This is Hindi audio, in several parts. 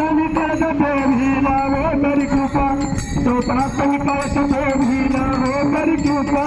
ಪ್ರಾಪ್ತವಿಕಾಸ ದೇವೀನ ಓ ಮರಿ ಕೃಪಾ ಸೋ ಪ್ರಾಪ್ತವಿಕಾಸ ದೇವೀನ ಓ ಮರಿ ಕೃಪಾ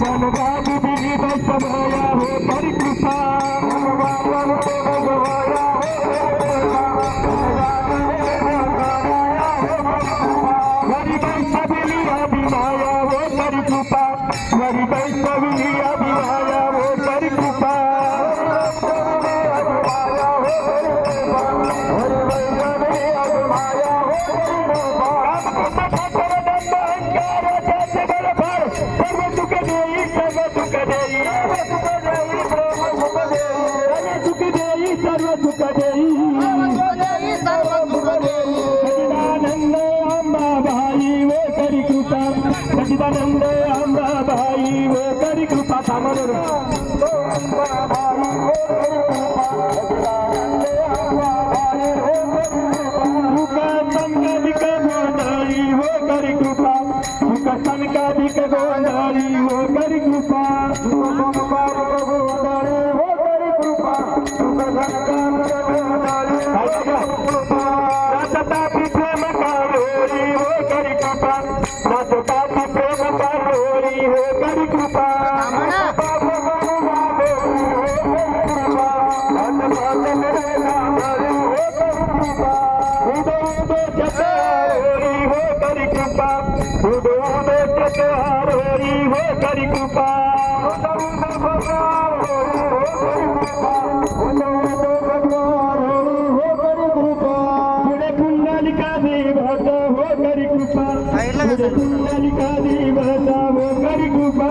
बनवाद भी बस बनाया हो परिकृपा আনন্দে আমরা ভাই ও কারি কৃপা থামানোর Thank. हो करी कृपा उदो उदो चतुहारोरी हो करी कृपा. कुंडलिका देवता हो करी कृपा कुंडलिका देवता हो करी कृपा.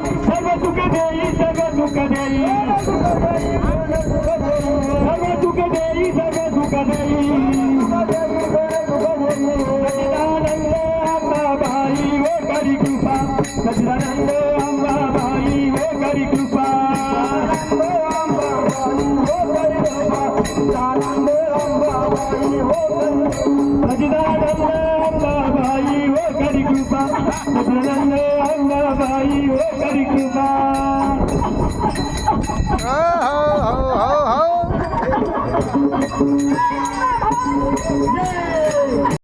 सुख देई सर्व सुख देई सर्व सुख देई सचिदानंद अंबाबाई हो करी कृपा सचिदानंद अंबाबाई हो करी कृपा सचिदानंद अंबाबाई हो Oh, oh, oh, oh.